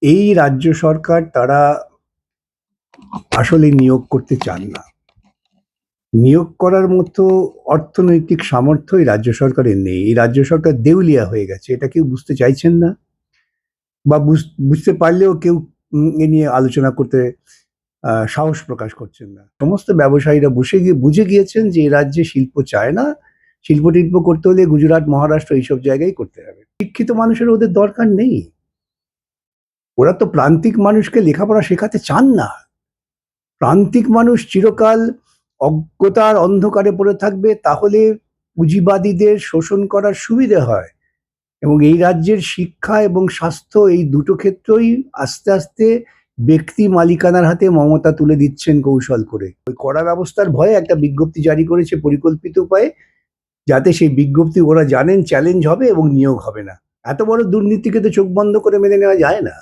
এই রাজ্য সরকার তারা আসলে নিয়োগ করতে চান না। নিয়োগ করার মতো অর্থনৈতিক সামর্থ্য এই রাজ্য সরকারের নেই। এই রাজ্য সরকার দেউলিয়া হয়ে গেছে, এটা কেউ বুঝতে চাইছেন না? বা বুঝ- বুঝতে পারলেও কেউ এ নিয়ে আলোচনা করতে সাহস প্রকাশ করছেন না। সমস্ত ব্যবসায়ীরা বসে গিয়ে, বুঝে গিয়েছেন যে এই রাজ্যে শিল্প চায় না। শিল্প টিল্প করতে হলে গুজরাট, মহারাষ্ট্র এইসব জায়গায় করতে হবে। শিক্ষিত মানুষের ওদের দরকার নেই। ওরা তো প্রান্তিক মানুষকে লেখাপড়া শেখাতে চান না। প্রান্তিক মানুষ চিরকাল অজ্ঞতার অন্ধকারে পড়ে থাকবে, তাহলে পুঁজিবাদীদের শোষণ করার সুবিধে হয় এবং এই রাজ্যের শিক্ষা এবং স্বাস্থ্য এই দুটো ক্ষেত্রই আস্তে আস্তে ব্যক্তি মালিকানার হাতে মমতা তুলে দিচ্ছেন কৌশল করে। ওই কড়া ব্যবস্থার ভয়ে একটা বিজ্ঞপ্তি জারি করেছে পরিকল্পিত উপায়ে, যাতে সেই বিজ্ঞপ্তি ওরা জানেন চ্যালেঞ্জ হবে এবং নিয়োগ হবে না। এত বড় দুর্নীতিকে তো চোখ বন্ধ করে মেনে নেওয়া যায় না।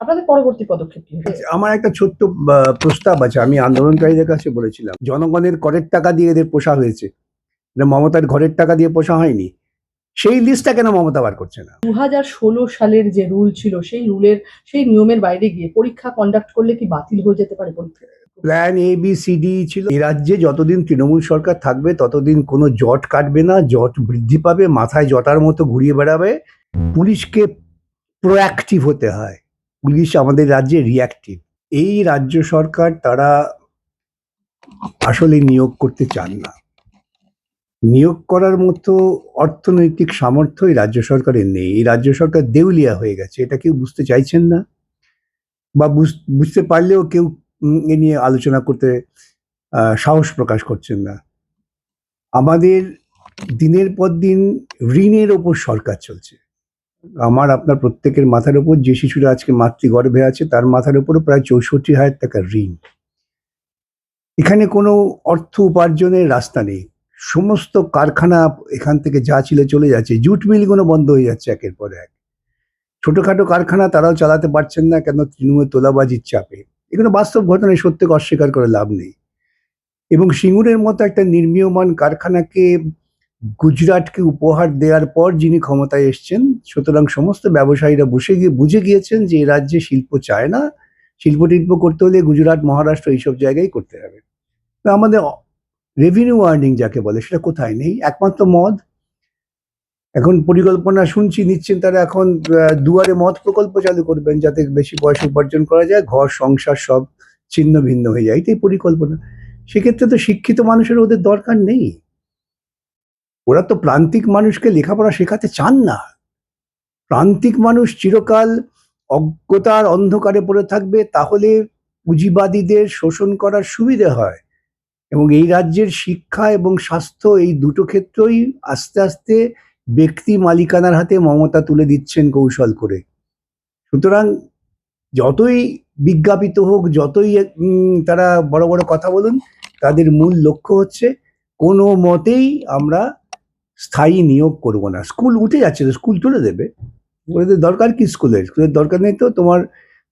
আপনাদের পরবর্তী পদক্ষেপ কি আমার একটা ছোট্ট প্রস্তাব আছে। আমি আন্দোলনকারীদের কাছে বলেছিলাম জনগণের করের টাকা দিয়ে এদের পোষা হয়েছে। এটা মমতার ঘরের টাকা দিয়ে পোষা হয়নি। সেই লিস্টটা কেন মমতা বার করছে না? দু ষোলো সালের যে রুল ছিল সেই রুলের সেই নিয়মের বাইরে গিয়ে পরীক্ষা কন্ডাক্ট করলে কি বাতিল হয়ে যেতে পারে পরীক্ষা plan A B C D ছিল। এই রাজ্যে যতদিন তৃণমূল সরকার থাকবে ততদিন কোনো জট কাটবে না জট বৃদ্ধি পাবে মাথায় জটার মতো ঘুরিয়ে বেড়াবে। পুলিশকে প্রোঅ্যাক্টিভ হতে হয়। পুলিশ আমাদের রাজ্যে রিয়াক্টিভ এই রাজ্য সরকার তারা আসলে নিয়োগ করতে চান না। নিয়োগ করার মতো অর্থনৈতিক সামর্থ্য এই রাজ্য সরকারের নেই। এই রাজ্য সরকার দেউলিয়া হয়ে গেছে, এটা কেউ বুঝতে চাইছেন না? বা বুঝ- বুঝতে পারলেও কেউ এ নিয়ে আলোচনা করতে সাহস প্রকাশ করছেন না। আমাদের দিনের পর দিন ঋণের ওপর সরকার চলছে। আমার, আপনার প্রত্যেকের মাথার উপর যে শিশুরা আজকে মাতৃগর্ভে আছে, তার মাথার উপরও প্রায় চৌষট্টি হাজার টাকা ঋণ। এখানে কোনো অর্থ উপার্জনের রাস্তা নেই। সমস্ত কারখানা এখান থেকে যা ছিল চলে যাচ্ছে। জুট মিলগুলো বন্ধ হয়ে যাচ্ছে একের পর এক। ছোটখাটো কারখানা তারাও চালাতে পারছেন না, কেন তৃণমূল তোলাবাজির চাপে? এগুলো বাস্তব ঘটনা, এই সত্যকে অস্বীকার করে লাভ নেই। এবং সিঙ্গুরের মতো একটা নির্মীয়মান কারখানাকে গুজরাটকে উপহার দেওয়ার পর যিনি ক্ষমতায় এসছেন, সুতরাং সমস্ত ব্যবসায়ীরা বসে গিয়ে, বুঝে গিয়েছেন যে এই রাজ্যে শিল্প চায় না। শিল্প টিল্প করতে হলে গুজরাট, মহারাষ্ট্র এইসব জায়গায় করতে হবে। আমাদের রেভিনিউ আর্নিং যাকে বলে সেটা কোথায় নেই? একমাত্র মদ। এখন পরিকল্পনা শুনছি, নিচ্ছেন তারা এখন দুয়ারে মদ প্রকল্প চালু করবেন যাতে বেশি পয়সা উপার্জন করা যায়, ঘর, সংসার সব ছিন্ন ভিন্ন হয়ে যায়। এটাই পরিকল্পনা। সেক্ষেত্রে তো শিক্ষিত মানুষের ওদের দরকার নেই। ওরা তো প্রান্তিক মানুষকে লেখাপড়া শেখাতে চান না। প্রান্তিক মানুষ চিরকাল অজ্ঞতার অন্ধকারে পড়ে থাকবে, তাহলে পুঁজিবাদীদের শোষণ করার সুবিধে হয়। এবং এই রাজ্যের শিক্ষা এবং স্বাস্থ্য এই দুটো ক্ষেত্রই আস্তে আস্তে ব্যক্তি মালিকানার হাতে মমতা তুলে দিচ্ছেন কৌশল করে। সুতরাং যতই বিজ্ঞাপিত হোক, যতই তারা বড় বড় কথা বলুন, তাদের মূল লক্ষ্য হচ্ছে কোনো মতেই আমরা স্থায়ী নিয়োগ করব না। স্কুল উঠে যাচ্ছে তো, স্কুল তুলে দেবে। ওদের দরকার কি স্কুলের স্কুলের দরকার নেই তো, তোমার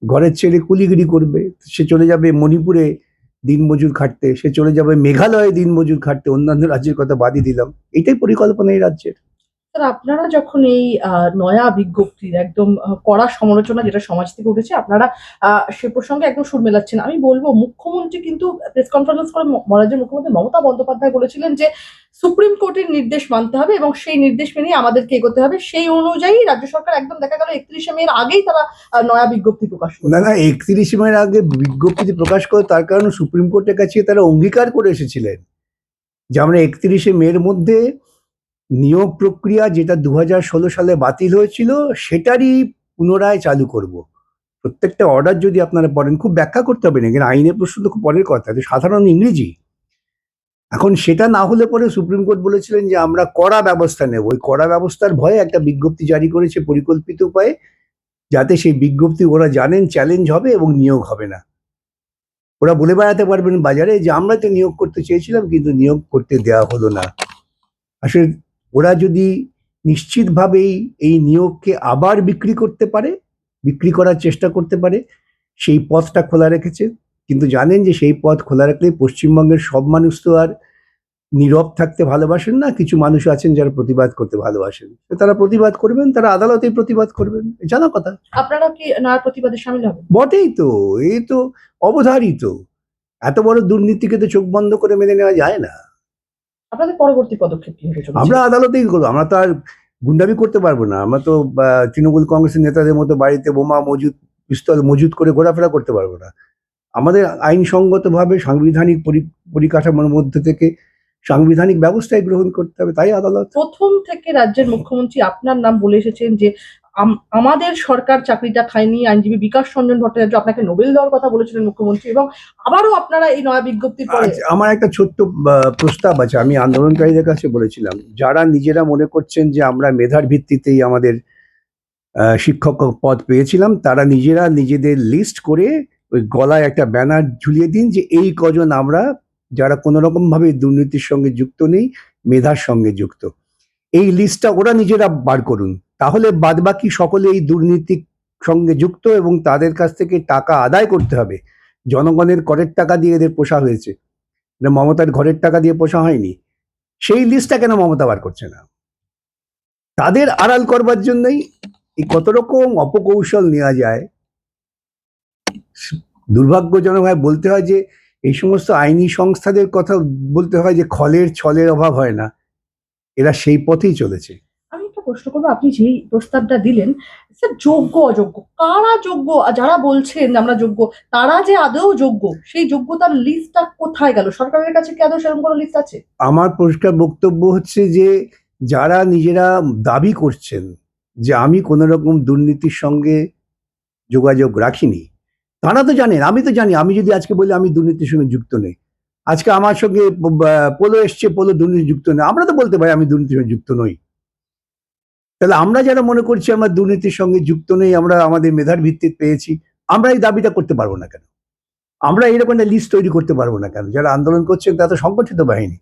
ঘরের ছেলে কুলিগিরি করবে, সে চলে যাবে মণিপুরে দিনমজুর খাটতে, সে চলে যাবে মেঘালয়ে দিনমজুর খাটতে, অন্যান্য রাজ্যের কথা বাদই দিলাম। এটাই পরিকল্পনা এই রাজ্যের। আপনারা যখন এই নয়া বিজ্ঞপ্তির একদম কড়া সমালোচনা যেটা সমাজ থেকে উঠেছে, আপনারা সে প্রসঙ্গে একদম সুর মেলাচ্ছেন। আমি বলব, মুখ্যমন্ত্রী কিন্তু প্রেস কনফারেন্স করে রাজ্যের মুখ্যমন্ত্রী মমতা বন্দ্যোপাধ্যায় বলেছিলেন যে, সুপ্রিম কোর্টের নির্দেশ মানতে হবে এবং সেই নির্দেশ মেনে আমাদেরকে এগোতে হবে। সেই অনুযায়ী রাজ্য সরকার একদম দেখা গেল একত্রিশে মের আগেই তারা নয়া বিজ্ঞপ্তি প্রকাশ করে না না, একত্রিশে মেয়ের আগে বিজ্ঞপ্তি প্রকাশ করে তার কারণে সুপ্রিম কোর্টের কাছে তারা অঙ্গীকার করে এসেছিলেন। যে আমরা একত্রিশে মেয়ের মধ্যে নিয়োগ প্রক্রিয়া যেটা দু সালে বাতিল হয়েছিল, সেটারই পুনরায় চালু করব। প্রত্যেকটা অর্ডার যদি আপনারা পড়েন, খুব ব্যাখ্যা করতে হবে না, কিন্তু আইনের প্রশ্ন তো খুব পরের কথা সাধারণ ইংরেজি। এখন সেটা না হলে পরে সুপ্রিম কোর্ট বলেছিলেন যে আমরা কড়া ব্যবস্থা নেব। ওই কড়া ব্যবস্থার ভয়ে একটা বিজ্ঞপ্তি জারি করেছে পরিকল্পিত উপায়ে, যাতে সেই বিজ্ঞপ্তি ওরা জানেন চ্যালেঞ্জ হবে এবং নিয়োগ হবে না। ওরা বলে বেড়াতে পারবেন বাজারে যে আমরা তো নিয়োগ করতে চেয়েছিলাম, কিন্তু নিয়োগ করতে দেওয়া হলো না। আসলে ওরা যদি নিশ্চিতভাবেই এই নিয়োগকে আবার বিক্রি করতে পারে বিক্রি করার চেষ্টা করতে পারে সেই পথটা খোলা রেখেছে। কিন্তু জানেন যে সেই পথ খোলা রাখলে পশ্চিমবঙ্গের সব মানুষ তো আর নীরব থাকতে ভালোবাসেন না কিছু মানুষ আছেন যারা প্রতিবাদ করতে ভালোবাসেন। তারা প্রতিবাদ করবেন তারা আদালতেই প্রতিবাদ করবেন জানা কথা। আপনারা কি নয়া প্রতিবাদে সামিল হবেন? বটেই তো এই তো অবধারিত। এত বড় দুর্নীতিকে তো চোখ বন্ধ করে মেনে নেওয়া যায় না। আপনাদের পরবর্তী পদক্ষেপ কি হতে চলেছে? আমরা আদালতেই করব? আমরা তো আর গুন্ডামি করতে পারব না। আমরা তো তৃণমূল কংগ্রেসের নেতাদের মতো বাড়িতে বোমা মজুদ পিস্তল মজুদ করে ঘোরাফেরা করতে পারব না। আমাদের আইনসঙ্গতভাবে সাংবিধানিক পরি- পরিকাঠামোর মধ্যে থেকে সাংবিধানিক ব্যবস্থায় গ্রহণ করতে হবে তাই আদালত। প্রথম থেকে রাজ্যের মুখ্যমন্ত্রী আপনার নাম বলে এসেছেন যে আমাদের সরকার চাকরিটা খায়নি আইনজীবী বিকাশ রঞ্জন ভট্টাচার্য আপনাকে নোবেল দেওয়ার কথা বলেছিলেন মুখ্যমন্ত্রী এবং আবারও আপনারা এই নয়া বিজ্ঞপ্তির পরে আমার একটা ছোট্ট প্রস্তাব আছে, আমি আন্দোলনকারীদের কাছে বলেছিলাম। যারা নিজেরা মনে করছেন যে আমরা মেধার ভিত্তিতেই আমাদের শিক্ষক পদ পেয়েছিলাম, তারা নিজেরা নিজেদের লিস্ট করে ওই গলায় একটা ব্যানার ঝুলিয়ে দিন যে এই কজন আমরা, যারা কোনো রকম ভাবে দুর্নীতির সঙ্গে যুক্ত নেই, মেধার সঙ্গে যুক্ত। এই লিস্টটা ওরা নিজেরা বার করুন। তাহলে বাদবাকি সকলে এই দুর্নীতির সঙ্গে যুক্ত এবং তাদের কাছ থেকে টাকা আদায় করতে হবে। জনগণের করের টাকা দিয়ে এদের পোষা হয়েছে। মমতার ঘরের টাকা দিয়ে পোষা হয়নি। সেই লিস্টটা কেন মমতা বার করছে না? তাদের আড়াল করবার জন্যই এই কত রকম অপকৌশল নেওয়া যায়। দুর্ভাগ্যজনকভাবে বলতে হয় যে, এই সমস্ত আইনি সংস্থাদের কথা বলতে হয় যে, খলের ছলের অভাব হয় না। এরা সেই পথেই চলেছে। প্রশ্ন করব, আপনি যেই প্রস্তাবটা দিলেন, স্যার যোগ্য অযোগ্য? কারা যোগ্য? যারা বলছেন আমরা যোগ্য, তারা যে আদৌ যোগ্য, সেই যোগ্যতার লিস্টটা কোথায় গেল? সরকারের কাছে কি আদৌ সেরকম কোনো লিস্ট আছে? আমার পরিষ্কার বক্তব্য হচ্ছে যে, যারা নিজেরা দাবি করছেন যে আমি কোনো রকম দুর্নীতির সঙ্গে যোগাযোগ রাখিনি, তারা তো জানেন, আমি তো জানি, আমি যদি আজকে বলি আমি দুর্নীতির সঙ্গে যুক্ত নেই, আজকে আমার সঙ্গে পোলো এসছে, পোলো দুর্নীতি যুক্ত নেই আমরা তো বলতে পারি আমি দুর্নীতির সঙ্গে যুক্ত নই। তাহলে আমরা যারা মনে করছি আমরা দুর্নীতির সঙ্গে যুক্ত নেই, আমরা আমাদের মেধার ভিত্তিতে পেয়েছি, আমরা এই দাবিটা করতে পারব না কেন? আমরা এরকম একটা লিস্ট তৈরি করতে পারব না কেন? যারা আন্দোলন করছেন তারা তো সংগঠিত বাহিনী।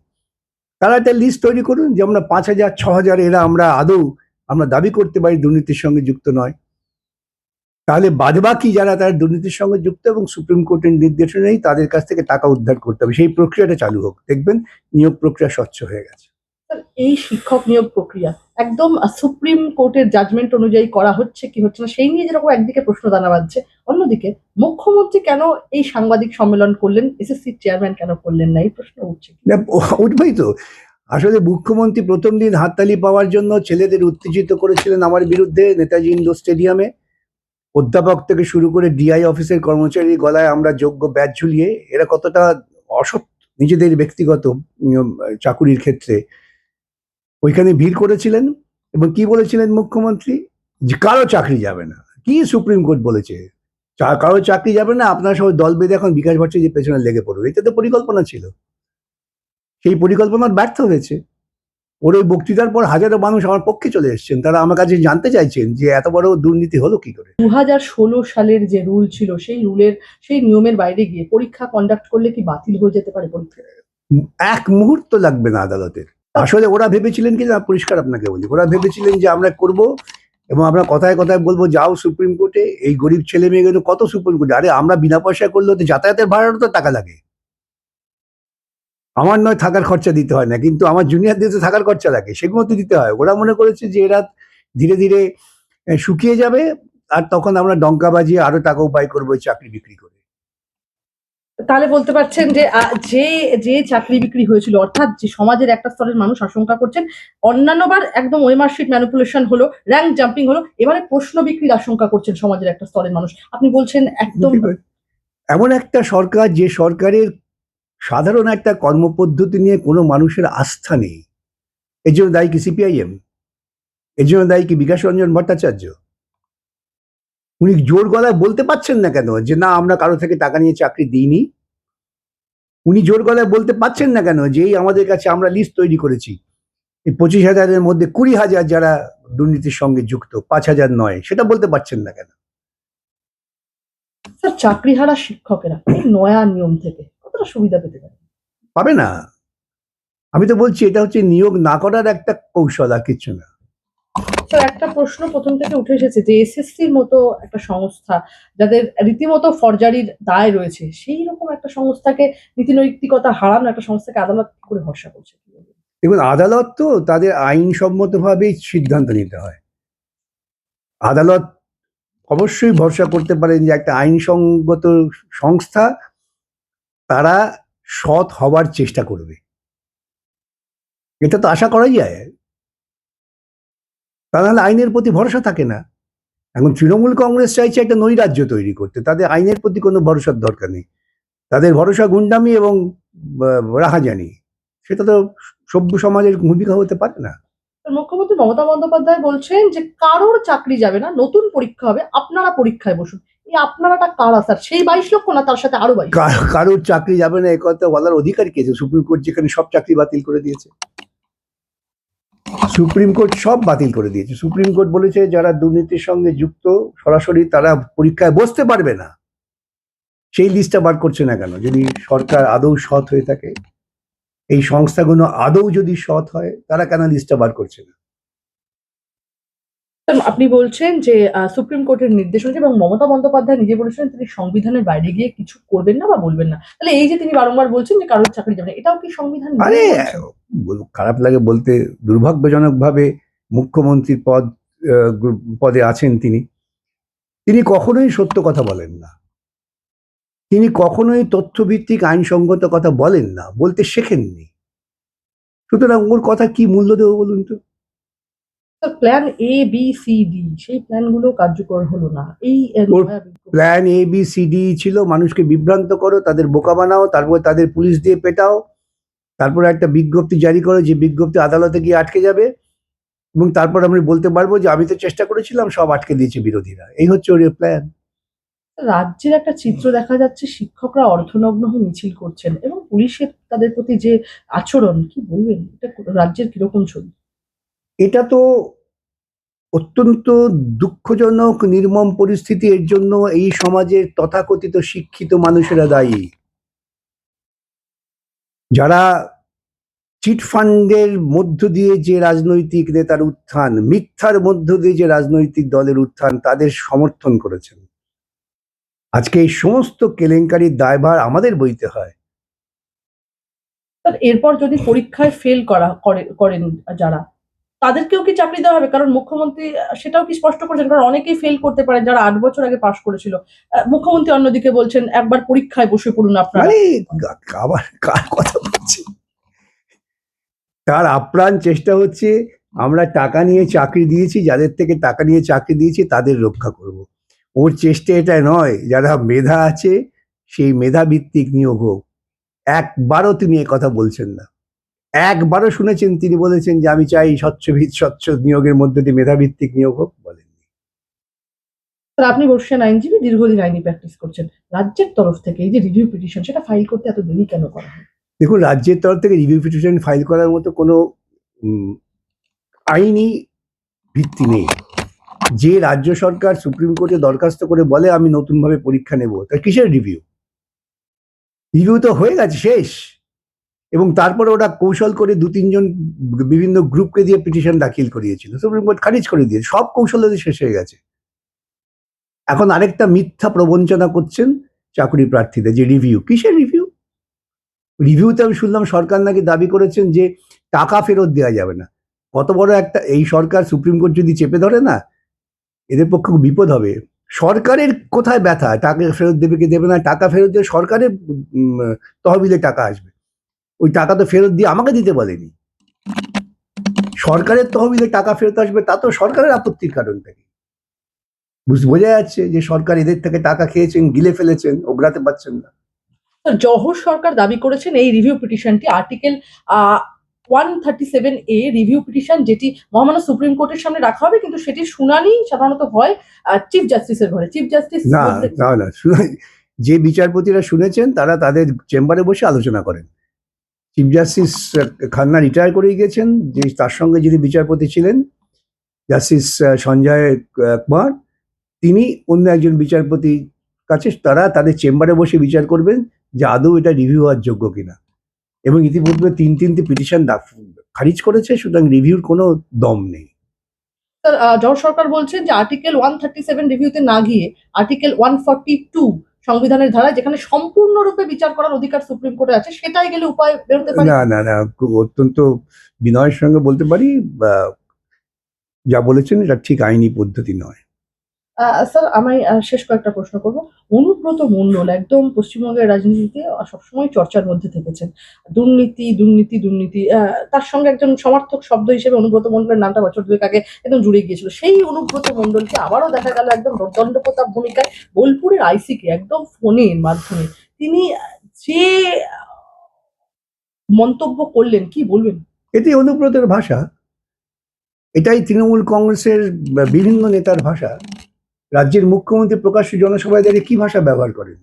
তারা একটা লিস্ট তৈরি করুন যে আমরা পাঁচ হাজার, ছ হাজার এরা আমরা আদৌ আমরা দাবি করতে পারি দুর্নীতির সঙ্গে যুক্ত নয়। তাহলে বাদবাকি যারা তারা দুর্নীতির সঙ্গে যুক্ত এবং সুপ্রিম কোর্টের নির্দেশনেই তাদের কাছ থেকে টাকা উদ্ধার করতে হবে। সেই প্রক্রিয়াটা চালু হোক। দেখবেন নিয়োগ প্রক্রিয়া স্বচ্ছ হয়ে গেছে। এই শিক্ষক নিয়োগ প্রক্রিয়া, একদম সুপ্রিম কোর্টের জাজমেন্ট অনুযায়ী করা হচ্ছে কি হচ্ছে না, সেই নিয়ে যেরকম একদিকে প্রশ্ন দানা বাঁধছে, অন্যদিকে মুখ্যমন্ত্রী কেন এই সাংবাদিক সম্মেলন করলেন এসএসসি চেয়ারম্যান কেন করলেন না? এই প্রশ্ন উঠছে উঠবেই তো। আসলে মুখ্যমন্ত্রী প্রথম দিন হাততালি পাওয়ার জন্য ছেলেদের উত্তেজিত করেছিলেন আমার বিরুদ্ধে নেতাজি ইন্ডোর স্টেডিয়ামে। অধ্যাপক থেকে শুরু করে ডিআই অফিসের কর্মচারী গলায় আমরা যোগ্য ব্যাচ ঝুলিয়ে, এরা কতটা অসৎ নিজেদের ব্যক্তিগত চাকুরির ক্ষেত্রে ওইখানে ভিড় করেছিলেন এবং কি বলেছিলেন মুখ্যমন্ত্রী? যে কারও চাকরি যাবে না। কি সুপ্রিম কোর্ট বলেছে? কারও চাকরি যাবে না আপনার সবাই দল বেঁধে এখন বিকাশ ভট্টাচার্যের পেছনে লেগে পড়বে। এটা তো পরিকল্পনা ছিল। সেই পরিকল্পনার ব্যর্থ হয়েছে। ওর ওই বক্তৃতার পর হাজারো মানুষ আমার পক্ষে চলে এসেছেন। তারা আমার কাছে জানতে চাইছেন যে এত বড় দুর্নীতি হলো কি করে? দু হাজার ষোলো সালের যে রুল ছিল সেই রুলের সেই নিয়মের বাইরে গিয়ে পরীক্ষা কন্ডাক্ট করলে কি বাতিল হয়ে যেতে পারে পরীক্ষা এক মুহূর্ত লাগবে না আদালতের। আসলে ওরা ভেবেছিলেন কি, না, পরিষ্কার আপনাকে বলি। ওরা ভেবেছিলেন যে আমরা করব এবং আমরা কথায় কথায় বলব, যাও সুপ্রিম কোর্টে, এই গরিব ছেলে মেয়েগুলো কত সুপ্রিম কোর্টে আরে, আমরা বিনা পয়সায় করলে তো যাতায়াতের ভাড়ারও তো টাকা লাগে। আমার নয়, থাকার খরচা দিতে হয় না, কিন্তু আমার জুনিয়রদের তো থাকার খরচা লাগে, সেগুলো তো দিতে হয়। ওরা মনে করেছে যে এরা ধীরে ধীরে শুকিয়ে যাবে, আর তখন আমরা ডঙ্কা বাজিয়ে আরও টাকা উপায় করব চাকরি বিক্রি করে। তাহলে বলতে পারছেন যে যে যে চাকরি বিক্রি হয়েছিল, অর্থাৎ যে সমাজের একটা স্তরের মানুষ আশঙ্কা করছেন, অন্যান্যবার একদম ওই মার্কশিট ম্যানিপুলেশন হলো, র্যাঙ্ক জাম্পিং হলো, এবারে প্রশ্ন বিক্রির আশঙ্কা করছেন সমাজের একটা স্তরের মানুষ। আপনি বলছেন একদম এমন একটা সরকার, যে সরকারের সাধারণ একটা কর্মপদ্ধতি নিয়ে কোনো মানুষের আস্থা নেই, এর জন্য দায়ী কি সিপিআইএম এর জন্য দায়ী কি বিকাশ রঞ্জন ভট্টাচার্য? উনি জোর গলায় বলতে পারছেন না কেন? যে না আমরা কারও থেকে টাকা নিয়ে চাকরি দিইনি। উনি জোর গলায় বলতে পারছেন না কেন? যে এই আমাদের কাছে আমরা লিস্ট তৈরি করেছি। এই পঁচিশ হাজারের মধ্যে কুড়ি হাজার যারা দুর্নীতির সঙ্গে যুক্ত পাঁচ হাজার নয় সেটা বলতে পারছেন না কেন? স্যার চাকরিহারা শিক্ষকেরা এই নয়া নিয়ম থেকে কতটা সুবিধা পেতে পারে? পাবে না। আমি তো বলছি এটা হচ্ছে নিয়োগ না করার একটা কৌশল আর কিচ্ছু না। একটা প্রশ্ন প্রথম থেকে উঠে এসেছে যে এসএসসির মতো একটা সংস্থা যাদের রীতিমতো ফরজারির দায় রয়েছে, সেই রকম একটা সংস্থাকে নীতি নৈতিকতা হারানো একটা সংস্থাকে আদালত করে ভরসা করছে? দেখুন, আদালত তো তাদের আইনসম্মত আইনসম্মতভাবেই সিদ্ধান্ত নিতে হয়। আদালত অবশ্যই ভরসা করতে পারেন যে একটা আইনসঙ্গত সংস্থা তারা সৎ হবার চেষ্টা করবে। এটা তো আশা করাই যায়। তা নাহলে আইনের প্রতি ভরসা থাকে না। এখন তৃণমূল কংগ্রেস চাইছে একটা নৈরাজ্য তৈরি করতে। তাদের আইনের প্রতি কোনো ভরসার দরকার নেই। তাদের ভরসা গুন্ডামি এবং রাহাজানি সেটা তো সভ্য সমাজের ভূমিকা হতে পারে না। মুখ্যমন্ত্রী মমতা বন্দ্যোপাধ্যায় বলছেন যে কারোর চাকরি যাবে না নতুন পরীক্ষা হবে আপনারা পরীক্ষায় বসুন। এই আপনারাটা কারা স্যার? সেই বাইশ লক্ষ না তার সাথে আরও বাইশ? কারোর চাকরি যাবে না এ কথা বলার অধিকার কে আছে সুপ্রিম কোর্ট যেখানে সব চাকরি বাতিল করে দিয়েছে? সুপ্রিম কোর্ট সব বাতিল করে দিয়েছে। সুপ্রিম কোর্ট বলেছে, যারা দুর্নীতির সঙ্গে যুক্ত, সরাসরি তারা পরীক্ষায় বসতে পারবে না। সেই লিস্টটা বার করছে না কেন? যদি সরকার আদৌ সৎ হয়ে থাকে, এই সংস্থাগুলো আদৌ যদি সৎ হয়, তারা কেন লিস্টটা বার করছে না? আপনি বলছেন যে সুপ্রিম কোর্টের নির্দেশ অনুযায়ী এবং মমতা বন্দ্যোপাধ্যায় নিজে বলেছিলেন তিনি সংবিধানের বাইরে গিয়ে কিছু করবেন না বা বলবেন না। তাহলে এই যে তিনি বারংবার বলছেন যে কারোর চাকরি যাবে না এটাও কি সংবিধান মেনে আরে খারাপ লাগে বলতে দুর্ভাগ্যজনকভাবে মুখ্যমন্ত্রীর পদ পদে আছেন তিনি। তিনি কখনোই সত্য কথা বলেন না। তিনি কখনোই তথ্যভিত্তিক আইনসঙ্গত কথা বলেন না বলতে শেখেননি। সুতরাং ওর কথা কি মূল্য দেবো বলুন তো? Plan A B C D সেই প্ল্যানগুলো কার্যকর হলো না। এই plan A B C D ছিল মানুষকে বিভ্রান্ত করো তাদের বোকা বানাও তারপর তাদের পুলিশ দিয়ে পেটাও তারপরে একটা বিজ্ঞপ্তি জারি করো যে বিজ্ঞপ্তি আদালতে গিয়ে আটকে যাবে এবং তারপর আমরা বলতে পারব যে আমি তো চেষ্টা করেছিলাম সব আটকে দিয়েছে বিরোধীরা। এই হচ্ছে ওর প্ল্যান রাজ্যের একটা চিত্র দেখা যাচ্ছে শিক্ষকরা অর্ধনগ্ন হয়ে মিছিল করছেন এবং পুলিশের তাদের প্রতি যে আচরণ কি বলবেন? এটা রাজ্যের কীরকম ছবি? এটা তো অত্যন্ত দুঃখজনক, নির্মম পরিস্থিতি। এর জন্য এই সমাজের তথাকথিত শিক্ষিত মানুষেরা দায়ী। যারা চিটফান্ডের মধ্য দিয়ে যে রাজনৈতিক নেতার উত্থান, মিথ্যার মধ্য দিয়ে যে রাজনৈতিক দলের উত্থান, তাদের সমর্থন করেছেন। আজকে এই সমস্ত কেলেঙ্কারির দায়ভার আমাদের বইতে হয়। এরপর যদি পরীক্ষায় ফেল করে- করেন যারা তাদেরকেও কি চাকরি দেওয়া হবে? কারণ মুখ্যমন্ত্রী, সেটাও কি স্পষ্ট করেছেন? কারণ অনেকেই ফেল করতে পারেন যারা আট বছর আগে পাশ করেছিল। মুখ্যমন্ত্রী অন্যদিকে বলছেন, একবার পরীক্ষায় বসে পড়ুন আপনারা। মানে কথা বলছি? তার আপ্রাণ চেষ্টা হচ্ছে, আমরা টাকা নিয়ে চাকরি দিয়েছি, যাদের থেকে টাকা নিয়ে চাকরি দিয়েছি, তাদের রক্ষা করব। ওর চেষ্টা এটা নয়, যারা মেধা আছে, সেই মেধা ভিত্তিক নিয়োগ হোক একবারও তিনি কথা বলছেন না। একবারও শুনেছেন তিনি বলেছেন যে আমি চাই স্বচ্ছ ভিত স্বচ্ছ নিয়োগের মধ্যে দিয়ে মেধাভিত্তিক নিয়োগ হোক বলেননি। আপনি বর্ষিয়ান আইনজীবী দীর্ঘদিন আইনি প্র্যাকটিস করছেন। রাজ্যের তরফ থেকে এই যে রিভিউ পিটিশন সেটা ফাইল করতে এত দেরি কেন করা হয়? দেখুন রাজ্যের তরফ থেকে রিভিউ পিটিশন ফাইল করার মতো কোনো আইনি ভিত্তি নেই। যে রাজ্য সরকার সুপ্রিম কোর্টে দরখাস্ত করে বলে আমি নতুনভাবে পরীক্ষা নেব। তার কিসের রিভিউ রিভিউ তো হয়ে গেছে শেষ। এবং তারপরে ওরা কৌশল করে দু তিনজন বিভিন্ন গ্রুপকে দিয়ে পিটিশন দাখিল করিয়েছিল। সুপ্রিম কোর্ট খারিজ করে দিয়ে সব কৌশল শেষ হয়ে গেছে। এখন আরেকটা মিথ্যা প্রবঞ্চনা করছেন চাকরি প্রার্থীদের, যে রিভিউ কিসের রিভিউ রিভিউতে আমি শুনলাম সরকার নাকি দাবি করেছেন যে টাকা ফেরত দেওয়া যাবে না। কত বড় একটা, এই সরকার সুপ্রিম কোর্ট যদি চেপে ধরে না, এদের পক্ষে বিপদ হবে। সরকারের কোথায় ব্যথা? টাকা ফেরত দেবে কি দেবে না? টাকা ফেরত দিয়ে সরকারের তহবিলে টাকা আসবে। ওই টাকা তো ফেরত দিয়ে আমাকে দিতে বলেনি। সরকারের তহবিলে টাকা ফেরত আসবে তা তো সরকারের আপত্তির কারণ থেকে বুঝ- বোঝা যাচ্ছে যে সরকার এদের থেকে টাকা খেয়েছেন গিলে ফেলেছেন ওগড়াতে পারছেন না। জহর সরকার দাবি করেছেন এই রিভিউ পিটিশনটি আর্টিকেল ওয়ান থার্টি সেভেন এ রিভিউ পিটিশন যেটি মহামান্য সুপ্রিম কোর্টের সামনে রাখা হবে কিন্তু সেটির শুনানি সাধারণত হয় চিফ জাস্টিসের ঘরে। চিফ জাস্টিস না না যে বিচারপতিরা শুনেছেন তারা তাদের চেম্বারে বসে আলোচনা করেন। চিফ জাস্টিস খান্না রিটায়ার করে গেছেন যে তার সঙ্গে যিনি বিচারপতি ছিলেন জাস্টিস সঞ্জয় কুমার তিনি অন্য একজন বিচারপতির কাছে তারা তাদের চেম্বারে বসে বিচার করবেন যে আদৌ এটা রিভিউ হওয়ার যোগ্য কিনা। এবং ইতিপূর্বে তিন তিনটি পিটিশন খারিজ করেছে সুতরাং রিভিউর কোনো দম নেই। স্যার আহ, সরকার বলছেন যে আর্টিকেল ওয়ান থার্টি সেভেন রিভিউতে না গিয়ে আর্টিকেল ওয়ান ফর্টি টু সংবিধানের ধারা যেখানে সম্পূর্ণরূপে বিচার করার অধিকার সুপ্রিম কোর্টে আছে, সেটাই গেলে উপায় বেরোতে পারে। না না না, খুব অত্যন্ত বিনয়ের সঙ্গে বলতে পারি যা বলেছেন এটা ঠিক আইনি পদ্ধতি নয়। স্যার, আমি শেষ কয়েকটা প্রশ্ন করব। অনুব্রত মণ্ডল একদম পশ্চিমবঙ্গের রাজনীতিতে সবসময় চর্চার মধ্যে থেকেছেন। দুর্নীতি দুর্নীতি দুর্নীতি তার সঙ্গে একজন সমর্থক শব্দ হিসেবে অনুব্রত মণ্ডলের নামটা বছর দুয়েক আগে একদম জুড়ে গিয়েছিল। সেই অনুব্রত মণ্ডলকে আবারও দেখা গেল একদম দণ্ডপ্রতাপ ভূমিকায় বোলপুরের আইসিকে একদম ফোনের মাধ্যমে। তিনি যে মন্তব্য করলেন, কি বলবেন? এটি অনুব্রতের ভাষা। এটাই তৃণমূল কংগ্রেসের বিভিন্ন নেতার ভাষা। রাজ্যের মুখ্যমন্ত্রী প্রকাশ্য জনসভায় দাঁড়িয়ে কি ভাষা ব্যবহার করেন?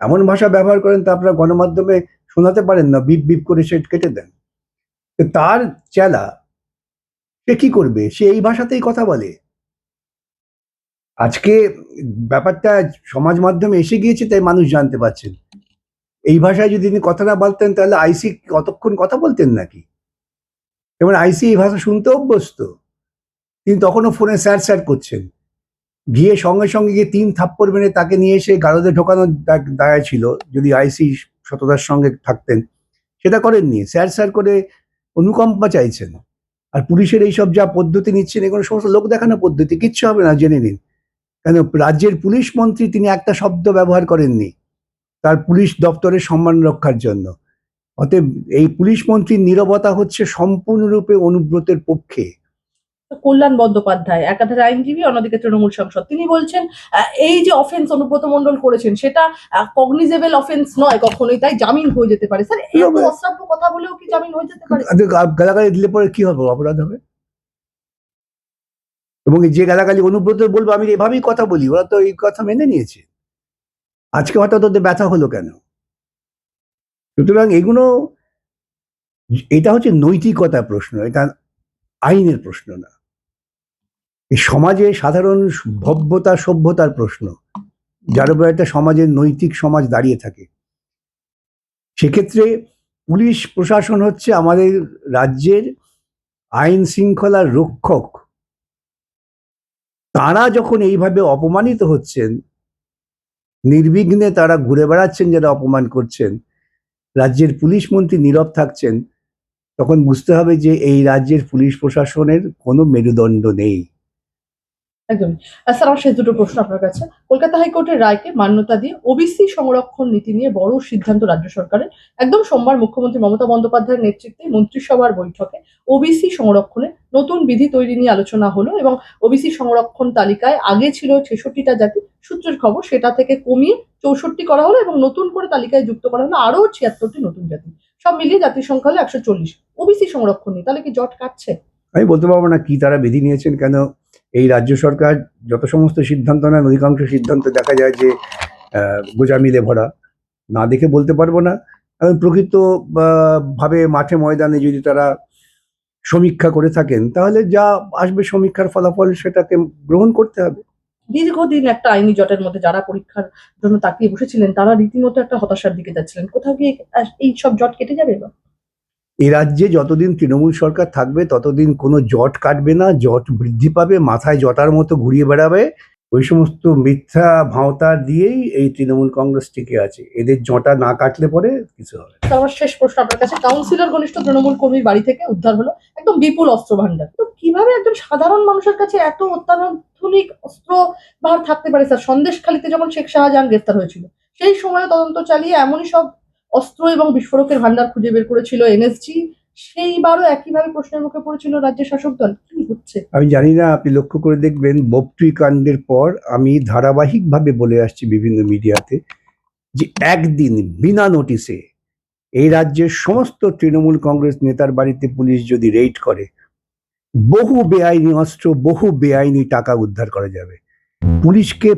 এমন ভাষা ব্যবহার করেন তা আপনারা গণমাধ্যমে শোনাতে পারেন না, বিপ বিপ করে সে কেটে দেন। তার চেলা সে কি করবে? সে এই ভাষাতেই কথা বলে। আজকে ব্যাপারটা সমাজ মাধ্যমে এসে গিয়েছে, তাই মানুষ জানতে পারছেন। এই ভাষায় যদি তিনি কথা না বলতেন, তাহলে আইসি কতক্ষণ কথা বলতেন নাকি? যেমন আইসি এই ভাষা শুনতে অভ্যস্ত। তিনি তখনও ফোনে স্যার স্যার করছেন। গিয়ে সঙ্গে সঙ্গে গিয়ে তিন থাপ্পড় মেরে তাকে নিয়ে এসে গারদে ঢোকানোর দায় ছিল, যদি আইসি সততার সঙ্গে থাকতেন। সেটা করেননি। স্যার স্যার করে অনুকম্পা চাইছেন। আর পুলিশের এইসব যা পদ্ধতি নিচ্ছেন, এগুলো সমস্ত লোক দেখানো পদ্ধতি, কিচ্ছু হবে না, জেনে নিন। কেন, রাজ্যের পুলিশ মন্ত্রী তিনি একটা শব্দ ব্যবহার করেননি তার পুলিশ দপ্তরের সম্মান রক্ষার জন্য। অতএব এই পুলিশ মন্ত্রীর নীরবতা হচ্ছে সম্পূর্ণরূপে অনুব্রতের পক্ষে। কল্যাণ বন্দ্যোপাধ্যায় একাধারে আইনজীবী অন্যদিকে তৃণমূল সাংসদ। তিনি বলছেন এই যে অফেন্স অনুব্রত মণ্ডল করেছেন সেটা কগনিজেবল অফেন্স নয় কখনোই তাই জামিন হয়ে যেতে পারে। স্যার এত অশ্রাব্য কথা বলেও কি জামিন হয়ে যেতে পারে? গালাগালি দিলে পরে কি হবে? অপরাধ হবে? এবং যে গালাগালি অনুব্রত বলব আমি এভাবেই কথা বলি ওরা তো এই কথা মেনে নিয়েছে। আজকে হঠাৎ ওদের ব্যথা হলো কেন? সুতরাং এগুলো এটা হচ্ছে নৈতিকতা প্রশ্ন এটা আইনের প্রশ্ন না। সমাজে সাধারণ ভব্যতা, সভ্যতার প্রশ্ন, যার উপর একটা সমাজের নৈতিক সমাজ দাঁড়িয়ে থাকে। সেক্ষেত্রে পুলিশ প্রশাসন হচ্ছে আমাদের রাজ্যের আইন শৃঙ্খলার রক্ষক। তারা যখন এইভাবে অপমানিত হচ্ছেন, নির্বিঘ্নে তারা ঘুরে বেড়াচ্ছেন যারা অপমান করছেন, রাজ্যের পুলিশ মন্ত্রী নীরব থাকছেন, তখন বুঝতে হবে যে এই রাজ্যের পুলিশ প্রশাসনের কোনো মেরুদণ্ড নেই। একদমই। স্যার, আমার শেষ দুটো প্রশ্ন আপনার কাছে। কলকাতা হাইকোর্টের রায়কে মান্যতা দিয়ে ওবিসি সংরক্ষণ নীতি নিয়ে বড় সিদ্ধান্ত রাজ্য সরকারের। একদম সোমবার মুখ্যমন্ত্রী মমতা বন্দ্যোপাধ্যায়ের নেতৃত্বে মন্ত্রিসভার বৈঠকে ওবিসি সংরক্ষণে নতুন বিধি তৈরি নিয়ে আলোচনা হলো এবং ওবিসি সংরক্ষণ তালিকায় আগে ছিল ছেষট্টিটা জাতি। সূত্রের খবর সেটা থেকে কমিয়ে চৌষট্টি করা হলো এবং নতুন করে তালিকায় যুক্ত করা হলো আরও ছিয়াত্তরটি নতুন জাতি। সব মিলিয়ে জাতির সংখ্যা হলো একশো চল্লিশ। ওবিসি সংরক্ষণ নিয়ে তাহলে কি জট কাটছে? আমি বলতে পারব না কি তারা বিধি নিয়েছেন, কেন এই রাজ্য সরকার যত সমস্ত সিদ্ধান্ত নেন, অধিকাংশ সিদ্ধান্ত দেখা যায় যে গোজামিলে ভরা। না দেখে বলতে পারব না। এবং প্রকৃত ভাবে মাঠে ময়দানে যদি তারা সমীক্ষা করে থাকেন, তাহলে যা আসবে সমীক্ষার ফলাফল সেটাকে গ্রহণ করতে হবে। দীর্ঘদিন একটা আইনি জটের মধ্যে যারা পরীক্ষার জন্য তাকিয়ে বসেছিলেন, তারা রীতিমতো একটা হতাশার দিকে যাচ্ছিলেন। কোথাও গিয়ে এই সব জট কেটে যাবে এবার? এই রাজ্যে যতদিন তৃণমূল সরকার থাকবে, ততদিন কোনো জট কাটবে না, জট বৃদ্ধি পাবে, মাথায় জটার মতো ঘুরিয়ে বেড়াবে। ওই সমস্ত মিথ্যা ভাঁওতা দিয়েই এই তৃণমূল কংগ্রেস টিকে আছে। এদের জটা না কাটলে পরে কিছু হবে আমার শেষ প্রশ্ন আপনার কাছে। কাউন্সিলর ঘনিষ্ঠ তৃণমূল কর্মীর বাড়ি থেকে উদ্ধার হলো একদম বিপুল অস্ত্র ভান্ডার তো কীভাবে একজন সাধারণ মানুষের কাছে এত অত্যাধুনিক অস্ত্র ভার থাকতে পারে, স্যার? সন্দেশখালিতে যখন শেখ শাহজাহান গ্রেফতার হয়েছিল, সেই সময় তদন্ত চালিয়ে এমনই সব অস্ত্র এবং বিস্ফোরকের ভান্ডার খুঁজে বের করেছিল এনএসজি। সেইবারও একইভাবে প্রশ্নের মুখে পড়েছিল রাজ্যের শাসক দল। কি হচ্ছে? আমি জানি না, আপনি লক্ষ্য করে দেখবেন বপটুই কাণ্ডের পর আমি ধারাবাহিকভাবে বলে আসছি বিভিন্ন মিডিয়াতে যে একদিন বিনা নোটিসে এই রাজ্যের সমস্ত তৃণমূল কংগ্রেস নেতার বাড়িতে পুলিশ যদি রেড করে, বহু বেআইনি অস্ত্র, বহু বেআইনি টাকা উদ্ধার করা যাবে। পুলিশকে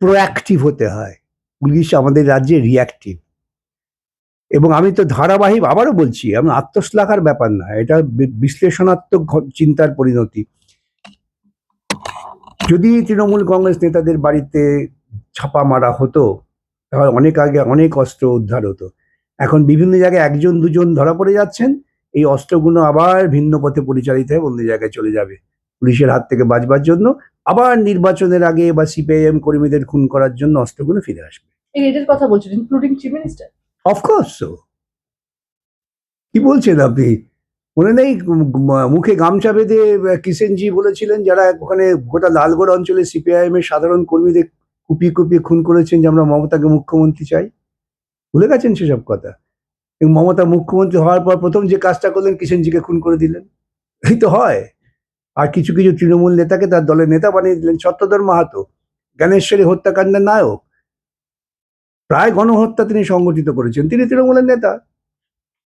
প্রোঅ্যাক্টিভ হতে হয়। পুলিশ আমাদের রাজ্যে রিয়াক্টিভ এবং আমি তো ধারাবাহিক আবারও বলছি, আমি আত্মশ্লাঘার ব্যাপার না, এটা বিশ্লেষণাত্মক চিন্তার পরিণতি। যদি তৃণমূল কংগ্রেস নেতাদের বাড়িতে ছাপা মারা হতো, তাহলে অনেক আগে অনেক অস্ত্র উদ্ধার হতো। এখন বিভিন্ন জায়গায় একজন, দুজন ধরা পড়ে যাচ্ছেন, এই অস্ত্রগুলো আবার ভিন্ন পথে পরিচালিত হয়ে অন্য জায়গায় চলে যাবে। পুলিশের হাত থেকে বাঁচবার জন্য, আবার নির্বাচনের আগে বা সিপিআইএম কর্মীদের খুন করার জন্য অস্ত্রগুলো ফিরে আসবে। এই রেডের কথা বলছেন including chief minister of course so কি বলছেন আপনি? মনে নেই মুখে গামছা বেঁধে কিষেনজি বলেছিলেন, যারা ওখানে গোটা লালগড় অঞ্চলে সিপিআইএম এর সাধারণ কর্মীদের কুপিয়ে কুপিয়ে খুন করেছেন যে আমরা মমতাকে মুখ্যমন্ত্রী চাই? ভুলে গেছেন সেসব কথা? মমতা মুখ্যমন্ত্রী হওয়ার পর প্রথম যে কাজটা করলেন কিষেনজিকে খুন করে দিলেন? এই তো হয়। আর কিছু কিছু তৃণমূল নেতাকে তার দলের নেতা বানিয়ে দিলেন। সত্যধর মাহাতো, জ্ঞানেশ্বরী হত্যাকাণ্ডের নায়ক প্রায় গণহত্যা তিনি সংগঠিত করেছেন। তিনি তৃণমূলের নেতা।